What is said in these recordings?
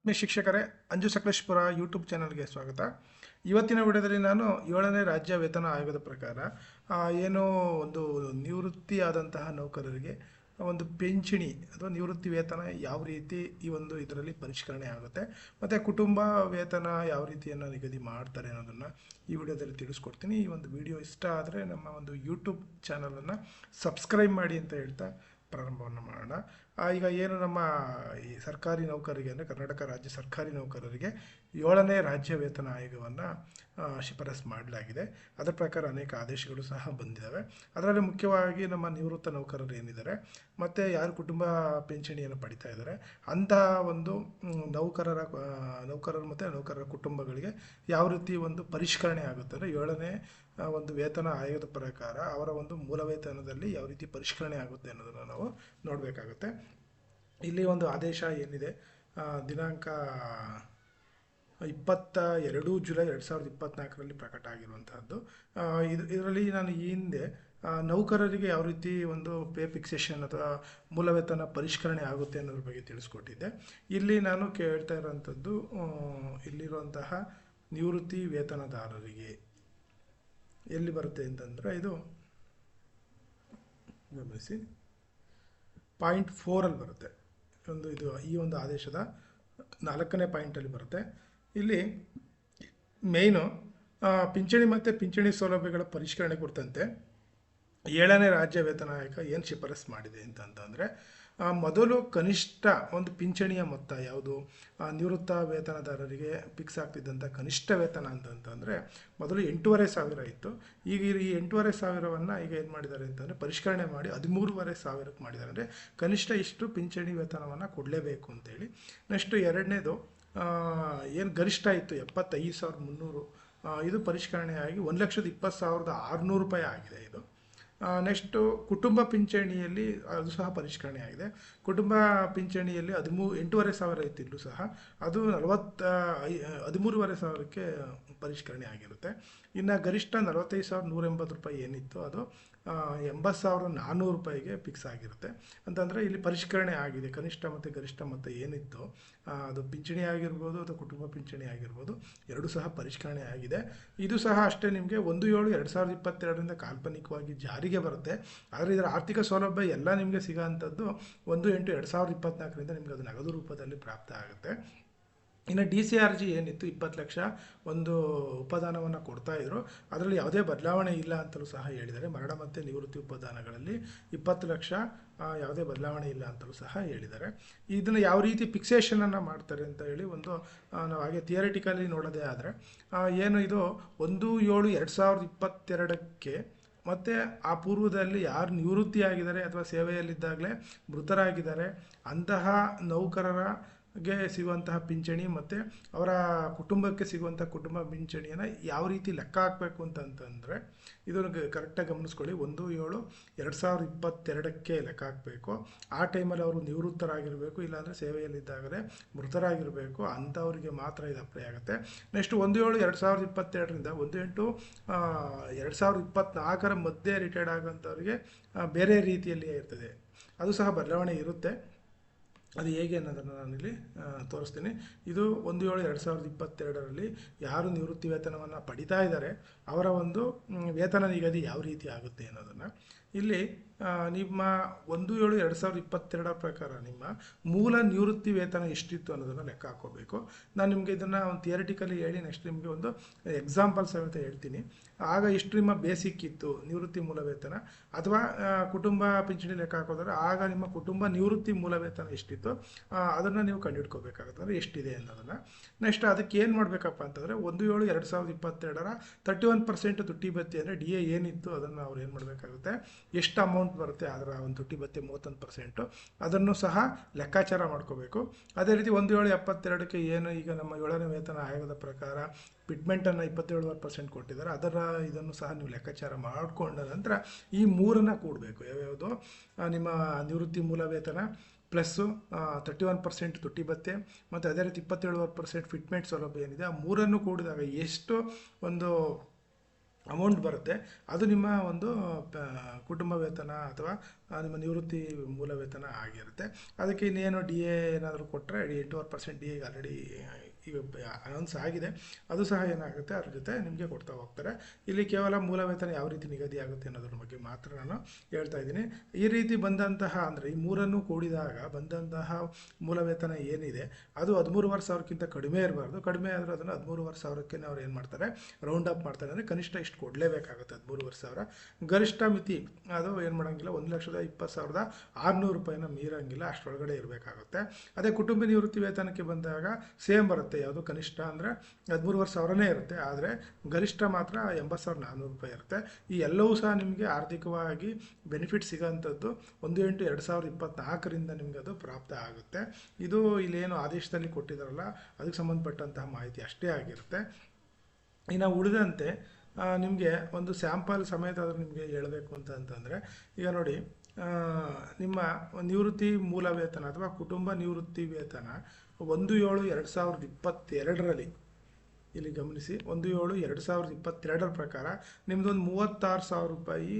ಆತ್ಮೀಯ ಶಿಕ್ಷಕರೇ, ಅಂಜು ಸಕಲೇಶ್ಪುರ ಯೂಟ್ಯೂಬ್ ಚಾನಲ್ಗೆ ಸ್ವಾಗತ. ಇವತ್ತಿನ ವಿಡಿಯೋದಲ್ಲಿ ನಾನು ಏಳನೇ ರಾಜ್ಯ ವೇತನ ಆಯೋಗದ ಪ್ರಕಾರ ಏನೋ ಒಂದು ನಿವೃತ್ತಿ ಆದಂತಹ ನೌಕರರಿಗೆ ಒಂದು ಪಿಂಚಣಿ ಅಥವಾ ನಿವೃತ್ತಿ ವೇತನ ಯಾವ ರೀತಿ ಈ ಒಂದು ಇದರಲ್ಲಿ ಪರಿಷ್ಕರಣೆ ಆಗುತ್ತೆ, ಮತ್ತು ಕುಟುಂಬ ವೇತನ ಯಾವ ರೀತಿಯನ್ನು ನಿಗದಿ ಮಾಡ್ತಾರೆ ಅನ್ನೋದನ್ನು ಈ ವಿಡಿಯೋದಲ್ಲಿ ತಿಳಿಸ್ಕೊಡ್ತೀನಿ. ಈ ಒಂದು ವಿಡಿಯೋ ಇಷ್ಟ ಆದರೆ ನಮ್ಮ ಒಂದು ಯೂಟ್ಯೂಬ್ ಚಾನಲನ್ನು ಸಬ್ಸ್ಕ್ರೈಬ್ ಮಾಡಿ ಅಂತ ಹೇಳ್ತಾ ಪ್ರಾರಂಭವನ್ನು ಮಾಡೋಣ. ಈಗ ಏನು ನಮ್ಮ ಈ ಸರ್ಕಾರಿ ನೌಕರರಿಗೆ ಅಂದರೆ ಕರ್ನಾಟಕ ರಾಜ್ಯ ಸರ್ಕಾರಿ ನೌಕರರಿಗೆ ಏಳನೇ ರಾಜ್ಯ ವೇತನ ಆಯೋಗವನ್ನು ಶಿಫಾರಸ್ ಮಾಡಲಾಗಿದೆ. ಅದರ ಪ್ರಕಾರ ಅನೇಕ ಆದೇಶಗಳು ಸಹ ಬಂದಿದ್ದಾವೆ ಅದರಲ್ಲಿ ಮುಖ್ಯವಾಗಿ ನಮ್ಮ ನಿವೃತ್ತ ನೌಕರರು ಏನಿದ್ದಾರೆ ಮತ್ತು ಯಾರು ಕುಟುಂಬ ಪಿಂಚಣಿಯನ್ನು ಪಡಿತಾ ಇದ್ದಾರೆ ಅಂಥ ಒಂದು ನೌಕರರ ನೌಕರರು ಮತ್ತು ನೌಕರರ ಕುಟುಂಬಗಳಿಗೆ ಯಾವ ರೀತಿ ಒಂದು ಪರಿಷ್ಕರಣೆ ಆಗುತ್ತೆ ಅಂದರೆ ಏಳನೇ ಒಂದು ವೇತನ ಆಯೋಗದ ಪ್ರಕಾರ ಅವರ ಒಂದು ಮೂಲ ವೇತನದಲ್ಲಿ ಯಾವ ರೀತಿ ಪರಿಷ್ಕರಣೆ ಆಗುತ್ತೆ ಅನ್ನೋದನ್ನು ನಾವು ನೋಡಬೇಕಾಗುತ್ತೆ. ಇಲ್ಲಿ ಒಂದು ಆದೇಶ ಏನಿದೆ ದಿನಾಂಕ ಇಪ್ಪತ್ತ ಎರಡು ಜುಲೈ ಎರಡು ಸಾವಿರದ ಇಪ್ಪತ್ತ್ನಾಲ್ಕರಲ್ಲಿ ಪ್ರಕಟ ಆಗಿರುವಂತಹದ್ದು. ಇದು, ಇದರಲ್ಲಿ ನಾನು ಈ ಹಿಂದೆ ನೌಕರರಿಗೆ ಯಾವ ರೀತಿ ಒಂದು ಪೇ ಫಿಕ್ಸೇಷನ್ ಅಥವಾ ಮೂಲ ವೇತನ ಪರಿಷ್ಕರಣೆ ಆಗುತ್ತೆ ಅನ್ನೋದ್ರ ಬಗ್ಗೆ ತಿಳಿಸ್ಕೊಟ್ಟಿದ್ದೆ. ಇಲ್ಲಿ ನಾನು ಕೇಳ್ತಾ ಇರೋವಂಥದ್ದು ಇಲ್ಲಿರುವಂತಹ ನಿವೃತ್ತಿ ವೇತನದಾರರಿಗೆ ಎಲ್ಲಿ ಬರುತ್ತೆ ಅಂತಂದರೆ ಇದು ಗಮನಿಸಿ. ಪಾಯಿಂಟ್ ಫೋರಲ್ಲಿ ಬರುತ್ತೆ. ಒಂದು ಇದು ಈ ಒಂದು ಆದೇಶದ ನಾಲ್ಕನೇ ಪಾಯಿಂಟಲ್ಲಿ ಬರುತ್ತೆ. ಇಲ್ಲಿ ಮೇಯ್ನು ಪಿಂಚಣಿ ಮತ್ತು ಪಿಂಚಣಿ ಸೌಲಭ್ಯಗಳ ಪರಿಷ್ಕರಣೆ ಕುರಿತಂತೆ ಏಳನೇ ರಾಜ್ಯ ವೇತನ ಆಯೋಗ ಏನು ಶಿಫಾರಸ್ ಮಾಡಿದೆ ಅಂತಂತಂದರೆ ಮೊದಲು ಕನಿಷ್ಠ ಒಂದು ಪಿಂಚಣಿಯ ಮೊತ್ತ ಯಾವುದು? ನಿವೃತ್ತ ವೇತನದಾರರಿಗೆ ಫಿಕ್ಸ್ ಆಗ್ತಿದ್ದಂಥ ಕನಿಷ್ಠ ವೇತನ ಅಂತಂತಂದರೆ ಮೊದಲು ಎಂಟೂವರೆ ಸಾವಿರ ಇತ್ತು. ಈಗ ಈ ಎಂಟೂವರೆ ಸಾವಿರವನ್ನು ಈಗ ಏನು ಮಾಡಿದ್ದಾರೆ ಅಂತಂದರೆ, ಪರಿಷ್ಕರಣೆ ಮಾಡಿ ಹದಿಮೂರುವರೆ ಸಾವಿರಕ್ಕೆ ಮಾಡಿದ್ದಾರೆ. ಅಂದರೆ ಕನಿಷ್ಠ ಇಷ್ಟು ಪಿಂಚಣಿ ವೇತನವನ್ನು ಕೊಡಲೇಬೇಕು ಅಂತೇಳಿ. ನೆಕ್ಸ್ಟು ಎರಡನೇದು ಏನು ಗರಿಷ್ಠ ಇತ್ತು ಎಪ್ಪತ್ತೈದು ಸಾವಿರದ ಮುನ್ನೂರು. ಇದು ಪರಿಷ್ಕರಣೆ ಆಗಿ ಒಂದು ಲಕ್ಷದ ಇಪ್ಪತ್ತು ಸಾವಿರದ ಆರುನೂರು ರೂಪಾಯಿ ಆಗಿದೆ ಇದು. ನೆಕ್ಸ್ಟು ಕುಟುಂಬ ಪಿಂಚಣಿಯಲ್ಲಿ ಅದು ಸಹ ಪರಿಷ್ಕರಣೆ ಆಗಿದೆ. ಕುಟುಂಬ ಪಿಂಚಣಿಯಲ್ಲಿ ಹದಿಮೂ, ಎಂಟೂವರೆ ಸಾವಿರ ಇತ್ತು ಇಲ್ಲೂ ಸಹ. ಅದು ನಲವತ್ತ ಐ- ಹದಿಮೂರುವರೆ ಸಾವಿರಕ್ಕೆ ಪರಿಷ್ಕರಣೆ ಆಗಿರುತ್ತೆ. ಇನ್ನು ಗರಿಷ್ಠ ನಲವತ್ತೈದು ಸಾವಿರದ ನೂರ ಎಂಬತ್ತು ರೂಪಾಯಿ ಏನಿತ್ತು ಅದು. ಎಂಬತ್ತು ಸಾವಿರದ ನಾನ್ನೂರು ರೂಪಾಯಿಗೆ ಫಿಕ್ಸ್ ಆಗಿರುತ್ತೆ. ಅಂತಂದರೆ ಇಲ್ಲಿ ಪರಿಷ್ಕರಣೆ ಆಗಿದೆ. ಕನಿಷ್ಠ ಮತ್ತು ಗರಿಷ್ಠ ಮೊತ್ತ ಏನಿತ್ತು ಅದು ಪಿಂಚಣಿ ಆಗಿರ್ಬೋದು ಅಥವಾ ಕುಟುಂಬ ಪಿಂಚಣಿ ಆಗಿರ್ಬೋದು, ಎರಡೂ ಸಹ ಪರಿಷ್ಕರಣೆ ಆಗಿದೆ. ಇದು ಸಹ ಅಷ್ಟೇ ನಿಮಗೆ ಒಂದು ಏಳು ಎರಡು ಸಾವಿರದ ಇಪ್ಪತ್ತೆರಡರಿಂದ ಕಾಲ್ಪನಿಕವಾಗಿ ಜಾರಿಗೆ ಬರುತ್ತೆ. ಆದರೆ ಇದರ ಆರ್ಥಿಕ ಸೌಲಭ್ಯ ಎಲ್ಲ ನಿಮಗೆ ಸಿಗೋಂಥದ್ದು ಒಂದು ಎಂಟು ಎರಡು ಸಾವಿರದ ಇಪ್ಪತ್ನಾಲ್ಕರಿಂದ ನಿಮಗೆ ಅದು ನಗದು ರೂಪದಲ್ಲಿ ಪ್ರಾಪ್ತ ಆಗುತ್ತೆ. ಇನ್ನು ಡಿ ಸಿ ಆರ್ ಜಿ ಏನಿತ್ತು ಇಪ್ಪತ್ತು ಲಕ್ಷ ಒಂದು ಉಪದಾನವನ್ನು ಕೊಡ್ತಾ ಇದ್ರು. ಅದರಲ್ಲಿ ಯಾವುದೇ ಬದಲಾವಣೆ ಇಲ್ಲ ಅಂತಲೂ ಸಹ ಹೇಳಿದ್ದಾರೆ. ಮರಣ ಮತ್ತು ನಿವೃತ್ತಿ ಉಪದಾನಗಳಲ್ಲಿ ಇಪ್ಪತ್ತು ಲಕ್ಷ ಯಾವುದೇ ಬದಲಾವಣೆ ಇಲ್ಲ ಅಂತಲೂ ಸಹ ಹೇಳಿದ್ದಾರೆ. ಇದನ್ನು ಯಾವ ರೀತಿ ಫಿಕ್ಸೇಷನನ್ನು ಮಾಡ್ತಾರೆ ಅಂತ ಹೇಳಿ ಒಂದು ನಾವು ಹಾಗೆ ಥಿಯರಿಟಿಕಲಿ ನೋಡೋದೇ ಆದರೆ ಏನು ಇದು ಒಂದು ಏಳು ಎರಡು ಸಾವಿರದ ಇಪ್ಪತ್ತೆರಡಕ್ಕೆ ಮತ್ತು ಆ ಪೂರ್ವದಲ್ಲಿ ಯಾರು ನಿವೃತ್ತಿಯಾಗಿದ್ದಾರೆ ಅಥವಾ ಸೇವೆಯಲ್ಲಿದ್ದಾಗಲೇ ಮೃತರಾಗಿದ್ದಾರೆ, ಅಂತಹ ನೌಕರರಿಗೆ ಸಿಗುವಂತಹ ಪಿಂಚಣಿ ಮತ್ತು ಅವರ ಕುಟುಂಬಕ್ಕೆ ಸಿಗುವಂಥ ಕುಟುಂಬ ಪಿಂಚಣಿಯನ್ನು ಯಾವ ರೀತಿ ಲೆಕ್ಕ ಹಾಕಬೇಕು ಅಂತಂತಂದರೆ ಇದನ್ನು ಕರೆಕ್ಟಾಗಿ ಗಮನಿಸ್ಕೊಳ್ಳಿ. ಒಂದು, ಏಳು, ಎರಡು ಸಾವಿರದ ಇಪ್ಪತ್ತೆರಡಕ್ಕೆ ಲೆಕ್ಕ ಹಾಕಬೇಕು. ಆ ಟೈಮಲ್ಲಿ ಅವರು ನಿವೃತ್ತರಾಗಿರಬೇಕು, ಇಲ್ಲಾಂದರೆ ಸೇವೆಯಲ್ಲಿದ್ದಾಗಲೇ ಮೃತರಾಗಿರಬೇಕು, ಅಂಥವರಿಗೆ ಮಾತ್ರ ಇದು ಅಪ್ಲೈ ಆಗುತ್ತೆ. ನೆಕ್ಸ್ಟ್ ಒಂದು, ಏಳು, ಎರಡು ಸಾವಿರದ ಇಪ್ಪತ್ತೆರಡರಿಂದ ಒಂದು, ಎಂಟು ಎರಡು ಸಾವಿರದ ಇಪ್ಪತ್ತ್ನಾಲ್ಕರ ಮಧ್ಯೆ ರಿಟೈರ್ಡ್ ಆಗೋಂಥವ್ರಿಗೆ ಬೇರೆ ರೀತಿಯಲ್ಲಿ ಇರ್ತದೆ. ಅದು ಸಹ ಬದಲಾವಣೆ ಇರುತ್ತೆ. ಅದು ಹೇಗೆ ಅನ್ನೋದನ್ನು ನಾನಿಲ್ಲಿ ತೋರಿಸ್ತೀನಿ. ಇದು ಒಂದು ಏಳು ಎರಡು ಸಾವಿರದ ಇಪ್ಪತ್ತೆರಡರಲ್ಲಿ ಯಾರು ನಿವೃತ್ತಿ ವೇತನವನ್ನು ಪಡಿತಾ ಇದ್ದಾರೆ, ಅವರ ಒಂದು ವೇತನ ನಿಗದಿ ಯಾವ ರೀತಿ ಆಗುತ್ತೆ ಅನ್ನೋದನ್ನು. ಇಲ್ಲಿ ನಿಮ್ಮ ಒಂದು ಏಳು ಎರಡು ಸಾವಿರದ ಇಪ್ಪತ್ತೆರಡರ ಪ್ರಕಾರ ನಿಮ್ಮ ಮೂಲ ನಿವೃತ್ತಿ ವೇತನ ಎಷ್ಟಿತ್ತು ಅನ್ನೋದನ್ನು ಲೆಕ್ಕ ಹಾಕೋಬೇಕು. ನಾನು ನಿಮಗೆ ಇದನ್ನು ಒಂದು ಥಿಯರಿಟಿಕಲಿ ಹೇಳಿ ನೆಕ್ಸ್ಟ್ ನಿಮಗೆ ಒಂದು ಎಕ್ಸಾಂಪಲ್ ಸಮೇತ ಹೇಳ್ತೀನಿ. ಆಗ ಎಷ್ಟು ನಿಮ್ಮ ಬೇಸಿಕ್ ಇತ್ತು, ನಿವೃತ್ತಿ ಮೂಲ ವೇತನ? ಅಥವಾ ಕುಟುಂಬ ಪಿಂಚಣಿ ಲೆಕ್ಕ ಹಾಕೋದ್ರೆ ಆಗ ನಿಮ್ಮ ಕುಟುಂಬ ನಿವೃತ್ತಿ ಮೂಲ ವೇತನ ಎಷ್ಟಿತ್ತು? ಅದನ್ನು ನೀವು ಕಂಡುಹಿಡ್ಕೋಬೇಕಾಗುತ್ತೆ. ಅಂದರೆ ಎಷ್ಟಿದೆ ಅನ್ನೋದನ್ನು. ನೆಕ್ಸ್ಟ್ ಅದಕ್ಕೆ ಏನು ಮಾಡಬೇಕಪ್ಪ ಅಂತಂದರೆ ಒಂದು ಏಳು ಎರಡು ಸಾವಿರದ ಇಪ್ಪತ್ತೆರಡರ ತರ್ಟಿ ಒನ್ ಪರ್ಸೆಂಟ್ ತುಟ್ಟಿ ಬತ್ತಿ ಅಂದರೆ ಡಿ ಎ ಏನಿತ್ತು, ಅದನ್ನು ಅವ್ರು ಏನು ಮಾಡಬೇಕಾಗುತ್ತೆ? ಎಷ್ಟು ಅಮೌಂಟ್ ಬರುತ್ತೆ ಅದರ ಒಂದು ತುಟ್ಟಿ ಬತ್ತೆ ಮೂವತ್ತೊಂದು ಪರ್ಸೆಂಟು ಅದನ್ನು ಸಹ ಲೆಕ್ಕಾಚಾರ ಮಾಡ್ಕೋಬೇಕು. ಅದೇ ರೀತಿ ಒಂದು ಏಳು ಎಪ್ಪತ್ತೆರಡಕ್ಕೆ ಏನು ಈಗ ನಮ್ಮ ಏಳನೇ ವೇತನ ಆಯೋಗದ ಪ್ರಕಾರ ಫಿಟ್ಮೆಂಟನ್ನು ಇಪ್ಪತ್ತೇಳುವರೆ ಪರ್ಸೆಂಟ್ ಕೊಟ್ಟಿದ್ದಾರೆ. ಅದರ ಇದನ್ನು ಸಹ ನೀವು ಲೆಕ್ಕಾಚಾರ ಮಾಡಿಕೊಂಡ ನಂತರ ಈ ಮೂರನ್ನು ಕೂಡಬೇಕು. ಯಾವ್ಯಾವುದು? ನಿಮ್ಮ ನಿವೃತ್ತಿ ಮೂಲ ವೇತನ ಪ್ಲಸ್ಸು ತರ್ಟಿ ಒನ್ ಪರ್ಸೆಂಟ್ ತುಟ್ಟಿ ಬತ್ತೆ ಮತ್ತು ಅದೇ ರೀತಿ ಇಪ್ಪತ್ತೇಳುವರೆ ಪರ್ಸೆಂಟ್ ಫಿಟ್ಮೆಂಟ್ ಸೌಲಭ್ಯ ಏನಿದೆ, ಆ ಮೂರನ್ನು ಕೂಡಿದಾಗ ಎಷ್ಟು ಒಂದು ಅಮೌಂಟ್ ಬರುತ್ತೆ. ಅದು ನಿಮ್ಮ ಒಂದು ಕುಟುಂಬ ವೇತನ ಅಥವಾ ನಿಮ್ಮ ನಿವೃತ್ತಿ ಮೂಲ ವೇತನ ಆಗಿರುತ್ತೆ. ಅದಕ್ಕೆ ಇನ್ನೇನು ಡಿ ಎ ಏನಾದರೂ ಕೊಟ್ಟರೆ ಎಂಟೂವರೆ ಪರ್ಸೆಂಟ್ ಡಿ ಎಗೆ ಆಲ್ರೆಡಿ ಅನೌನ್ಸ್ ಆಗಿದೆ. ಅದು ಸಹ ಏನಾಗುತ್ತೆ? ಅದ್ರ ಜೊತೆ ನಿಮಗೆ ಕೊಡ್ತಾ ಹೋಗ್ತಾರೆ. ಇಲ್ಲಿ ಕೇವಲ ಮೂಲ ವೇತನ ಯಾವ ರೀತಿ ನಿಗದಿ ಆಗುತ್ತೆ ಅನ್ನೋದ್ರ ಬಗ್ಗೆ ಮಾತ್ರ ನಾನು ಹೇಳ್ತಾ ಇದ್ದೀನಿ. ಈ ರೀತಿ ಬಂದಂತಹ ಅಂದರೆ ಈ ಮೂರನ್ನು ಕೂಡಿದಾಗ ಬಂದಂತಹ ಮೂಲ ವೇತನ ಏನಿದೆ? ಅದು ಹದಿಮೂರುವರೆ ಸಾವಿರಕ್ಕಿಂತ ಕಡಿಮೆ ಇರಬಾರ್ದು. ಕಡಿಮೆ ಆದರೆ ಅದನ್ನು ಹದಿಮೂರುವರೆ ಸಾವಿರಕ್ಕೆ ಅವ್ರು ಏನು ಮಾಡ್ತಾರೆ? ರೌಂಡ್ ಅಪ್ ಮಾಡ್ತಾರೆ. ಅಂದರೆ ಕನಿಷ್ಠ ಇಷ್ಟು ಕೊಡಲೇಬೇಕಾಗುತ್ತೆ ಹದಿಮೂರುವರೆ ಸಾವಿರ. ಗರಿಷ್ಠ ಮಿತಿ, ಅದು ಏನು ಮಾಡೋಂಗಿಲ್ಲ, ಒಂದು ಲಕ್ಷದ ಇಪ್ಪತ್ತು ಸಾವಿರದ ಆರುನೂರು ರೂಪಾಯಿನ ಮೀರಂಗಿಲ್ಲ. ಅಷ್ಟರೊಳಗಡೆ ಇರಬೇಕಾಗುತ್ತೆ. ಅದೇ ಕುಟುಂಬ ನಿವೃತ್ತಿ ವೇತನಕ್ಕೆ ಬಂದಾಗ ಸೇಮ್ ಬರುತ್ತೆ. ಯಾವುದು ಕನಿಷ್ಠ ಅಂದರೆ ಹದಿಮೂರುವರೆ ಸಾವಿರನೇ ಇರುತ್ತೆ. ಆದರೆ ಗರಿಷ್ಠ ಮಾತ್ರ ಎಂಬತ್ತು ಸಾವಿರದ ನಾನ್ನೂರು ರೂಪಾಯಿ ಇರುತ್ತೆ. ಈ ಎಲ್ಲವೂ ಸಹ ನಿಮಗೆ ಆರ್ಥಿಕವಾಗಿ ಬೆನಿಫಿಟ್ ಸಿಗೋಂಥದ್ದು ಒಂದು ಎಂಟು ಎರಡು ಸಾವಿರದ ಇಪ್ಪತ್ತ್ನಾಲ್ಕರಿಂದ ನಿಮಗೆ ಅದು ಪ್ರಾಪ್ತ ಆಗುತ್ತೆ. ಇದು ಇಲ್ಲೇನು ಆದೇಶದಲ್ಲಿ ಕೊಟ್ಟಿದ್ದಾರಲ್ಲ, ಅದಕ್ಕೆ ಸಂಬಂಧಪಟ್ಟಂತಹ ಮಾಹಿತಿ ಅಷ್ಟೇ ಆಗಿರುತ್ತೆ. ಇನ್ನು ಉಳಿದಂತೆ ನಿಮಗೆ ಒಂದು ಸ್ಯಾಂಪಲ್ ಸಮೇತ ಆದರೂ ನಿಮಗೆ ಹೇಳಬೇಕು ಅಂತ ಅಂತಂದರೆ, ಈಗ ನೋಡಿ ನಿಮ್ಮ ನಿವೃತ್ತಿ ಮೂಲ ವೇತನ ಅಥವಾ ಕುಟುಂಬ ನಿವೃತ್ತಿ ವೇತನ ಒಂದು ಏಳು ಎರಡು ಸಾವಿರದ ಇಪ್ಪತ್ತೆರಡರಲ್ಲಿ ಇಲ್ಲಿ ಗಮನಿಸಿ, ಒಂದು ಏಳು, ಎರಡು ಸಾವಿರದ ಇಪ್ಪತ್ತೆರಡರ ಪ್ರಕಾರ ನಿಮ್ಮದೊಂದು ಮೂವತ್ತಾರು ಸಾವಿರ ರೂಪಾಯಿ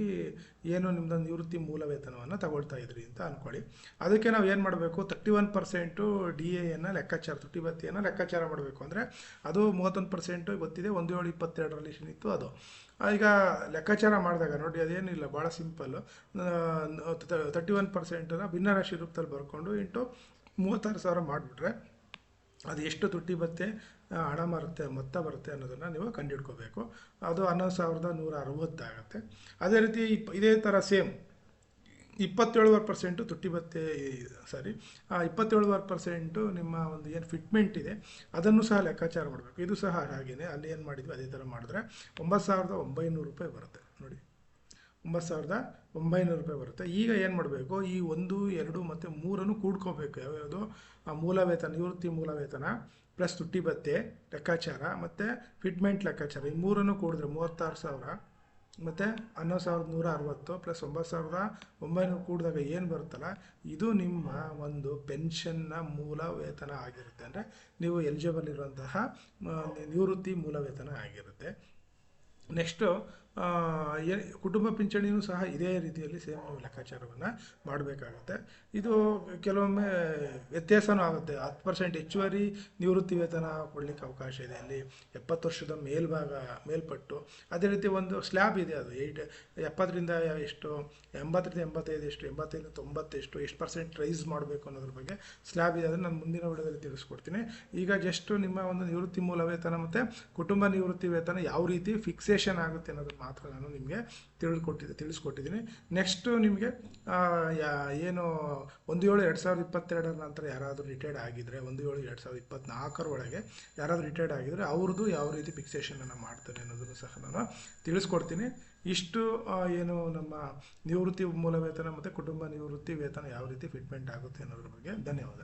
ಏನು ನಿಮ್ಮದೊಂದು ನಿವೃತ್ತಿ ಮೂಲ ವೇತನವನ್ನು ತಗೊಳ್ತಾ ಇದ್ರಿ ಅಂತ ಅಂದ್ಕೊಳ್ಳಿ ಅದಕ್ಕೆ ನಾವು ಏನು ಮಾಡಬೇಕು ತರ್ಟಿ ಒನ್ ಪರ್ಸೆಂಟು ಡಿ ಎಯನ್ನು ಲೆಕ್ಕಾಚಾರ ತುಟ್ಟಿ ಬತ್ತಿಯನ್ನು ಲೆಕ್ಕಾಚಾರ ಮಾಡಬೇಕು ಅಂದರೆ ಅದು ಮೂವತ್ತೊಂದು ಪರ್ಸೆಂಟು ಗೊತ್ತಿದೆ, ಒಂದು ಏಳು ಇಪ್ಪತ್ತೆರಡರಲ್ಲಿ ಏನಿತ್ತು ಅದು. ಈಗ ಲೆಕ್ಕಾಚಾರ ಮಾಡಿದಾಗ ನೋಡಿ, ಅದೇನಿಲ್ಲ ಭಾಳ ಸಿಂಪಲ್ಲು ತರ್ಟಿ ಒನ್ ಪರ್ಸೆಂಟನ್ನು ಭಿನ್ನರಾಶಿ ರೂಪದಲ್ಲಿ ಬರ್ಕೊಂಡು ಇಂಟು ಮೂವತ್ತಾರು ಸಾವಿರ ಮಾಡಿಬಿಟ್ರೆ ಅದು ಎಷ್ಟು ತುಟ್ಟಿ ಬತ್ತೆ ಹಣ ಬರುತ್ತೆ, ಮೊತ್ತ ಬರುತ್ತೆ ಅನ್ನೋದನ್ನು ನೀವು ಕಂಡುಹಿಡ್ಕೋಬೇಕು. ಅದು ಹನ್ನೊಂದು ಸಾವಿರದ ನೂರ ಅರವತ್ತಾಗುತ್ತೆ ಅದೇ ರೀತಿ ಇಪ್ ಇದೇ ಥರ ಸೇಮ್ ಇಪ್ಪತ್ತೇಳುವರೆ ಪರ್ಸೆಂಟು ತುಟ್ಟಿ ಬತ್ತೆ ಸಾರಿ ಇಪ್ಪತ್ತೇಳುವರೆ ಪರ್ಸೆಂಟು ನಿಮ್ಮ ಒಂದು ಏನು ಫಿಟ್ಮೆಂಟ್ ಇದೆ, ಅದನ್ನು ಸಹ ಲೆಕ್ಕಾಚಾರ ಮಾಡಬೇಕು. ಇದು ಸಹ ಹಾಗೇನೆ, ಅಲ್ಲಿ ಏನು ಮಾಡಿದ್ವಿ, ಅದೇ ಥರ ಮಾಡಿದ್ರೆ ಒಂಬತ್ತು ಸಾವಿರದ ಒಂಬೈನೂರು ರೂಪಾಯಿ ಬರುತ್ತೆ. ನೋಡಿ. ಒಂಬತ್ತು ಸಾವಿರದ ಒಂಬೈನೂರು ರೂಪಾಯಿ ಬರುತ್ತೆ. ಈಗ ಏನು ಮಾಡಬೇಕು? ಈ ಒಂದು, ಎರಡು ಮತ್ತು ಮೂರನ್ನು ಕೂಡ್ಕೋಬೇಕು. ಯಾವ್ಯಾವುದು? ಆ ಮೂಲ ವೇತನ ನಿವೃತ್ತಿ ಮೂಲ ವೇತನ ಪ್ಲಸ್ ತುಟ್ಟಿ ಭತ್ತೆ, ಲೆಕ್ಕಾಚಾರ ಮತ್ತು ಫಿಟ್ಮೆಂಟ್ ಲೆಕ್ಕಾಚಾರ. ಈ ಮೂರನ್ನು ಕೂಡಿದ್ರೆ ಮೂವತ್ತಾರು ಸಾವಿರ ಮತ್ತು ಹನ್ನೊಂದು ಸಾವಿರದ ನೂರ ಅರವತ್ತು ಪ್ಲಸ್ ಒಂಬತ್ತು ಸಾವಿರದ ಒಂಬೈನೂರು ಕೂಡಿದಾಗ ಏನು ಬರುತ್ತಲ್ಲ? ಇದು ನಿಮ್ಮ ಒಂದು ಪೆನ್ಷನ್ನ ಮೂಲ ವೇತನ ಆಗಿರುತ್ತೆ. ಅಂದರೆ ನೀವು ಎಲಿಜಿಬಲ್ ಇರುವಂತಹ ನಿವೃತ್ತಿ ಮೂಲ ವೇತನ ಆಗಿರುತ್ತೆ. ನೆಕ್ಸ್ಟು ಕುಟುಂಬ ಪಿಂಚಣಿಯೂ ಸಹ ಇದೇ ರೀತಿಯಲ್ಲಿ ಸೇಮ್ ಲೆಕ್ಕಾಚಾರವನ್ನು ಮಾಡಬೇಕಾಗುತ್ತೆ. ಇದು ಕೆಲವೊಮ್ಮೆ ವ್ಯತ್ಯಾಸವೂ ಆಗುತ್ತೆ. ಹತ್ತು ಪರ್ಸೆಂಟ್ ಹೆಚ್ಚುವರಿ ನಿವೃತ್ತಿ ವೇತನ ಕೊಡಲಿಕ್ಕೆ ಅವಕಾಶ ಇದೆ ಅಲ್ಲಿ. ಎಪ್ಪತ್ತು ವರ್ಷದ ಮೇಲ್ಭಾಗ, ಮೇಲ್ಪಟ್ಟು. ಅದೇ ರೀತಿ ಒಂದು ಸ್ಲ್ಯಾಬ್ ಇದೆ ಅದು. ಏಯ್ಟ್ ಎಪ್ಪತ್ತರಿಂದ ಎಷ್ಟು, ಎಂಬತ್ತರಿಂದ ಎಂಬತ್ತೈದು ಎಷ್ಟು ಎಂಬತ್ತೈದು ತೊಂಬತ್ತೆಷ್ಟು, ಎಷ್ಟು ಪರ್ಸೆಂಟ್ ರೈಸ್ ಮಾಡಬೇಕು ಅನ್ನೋದ್ರ ಬಗ್ಗೆ ಸ್ಲ್ಯಾಬ್ ಇದೆ. ಅದನ್ನು ನಾನು ಮುಂದಿನ ವಿಡಿಯೋದಲ್ಲಿ ತಿಳಿಸ್ಕೊಡ್ತೀನಿ. ಈಗ ಜಸ್ಟ್ ನಿಮ್ಮ ಒಂದು ನಿವೃತ್ತಿ ಮೂಲ ವೇತನ ಮತ್ತು ಕುಟುಂಬ ನಿವೃತ್ತಿ ವೇತನ ಯಾವ ರೀತಿ ಫಿಕ್ಸೇಷನ್ ಆಗುತ್ತೆ ಅನ್ನೋದು ಮಾತ್ರ ನಾನು ನಿಮಗೆ ತಿಳಿದುಕೊಟ್ಟಿದ್ದೆ, ತಿಳಿಸ್ಕೊಟ್ಟಿದ್ದೀನಿ. ನೆಕ್ಸ್ಟು ನಿಮಗೆ ಏನು ಒಂದು ಏಳು ಎರಡು ಸಾವಿರದ ಇಪ್ಪತ್ತೆರಡರ ನಂತರ ಯಾರಾದರೂ ರಿಟೈರ್ಡ್ ಆಗಿದ್ದರೆ ಒಂದು ಏಳು ಎರಡು ಸಾವಿರದ ಇಪ್ಪತ್ತ್ನಾಲ್ಕರ ಒಳಗೆ ಯಾರಾದರೂ ರಿಟೈರ್ಡ್ ಆಗಿದ್ದರೆ ಅವ್ರದ್ದು ಯಾವ ರೀತಿ ಫಿಕ್ಸೇಷನನ್ನು ಮಾಡ್ತಾರೆ ಅನ್ನೋದನ್ನು ಸಹ ನಾನು ತಿಳಿಸ್ಕೊಡ್ತೀನಿ. ಇಷ್ಟು ಏನು ನಮ್ಮ ನಿವೃತ್ತಿ ಮೂಲ ವೇತನ ಮತ್ತು ಕುಟುಂಬ ನಿವೃತ್ತಿ ವೇತನ ಯಾವ ರೀತಿ ಫಿಟ್ಮೆಂಟ್ ಆಗುತ್ತೆ ಅನ್ನೋದ್ರ ಬಗ್ಗೆ. ಧನ್ಯವಾದ.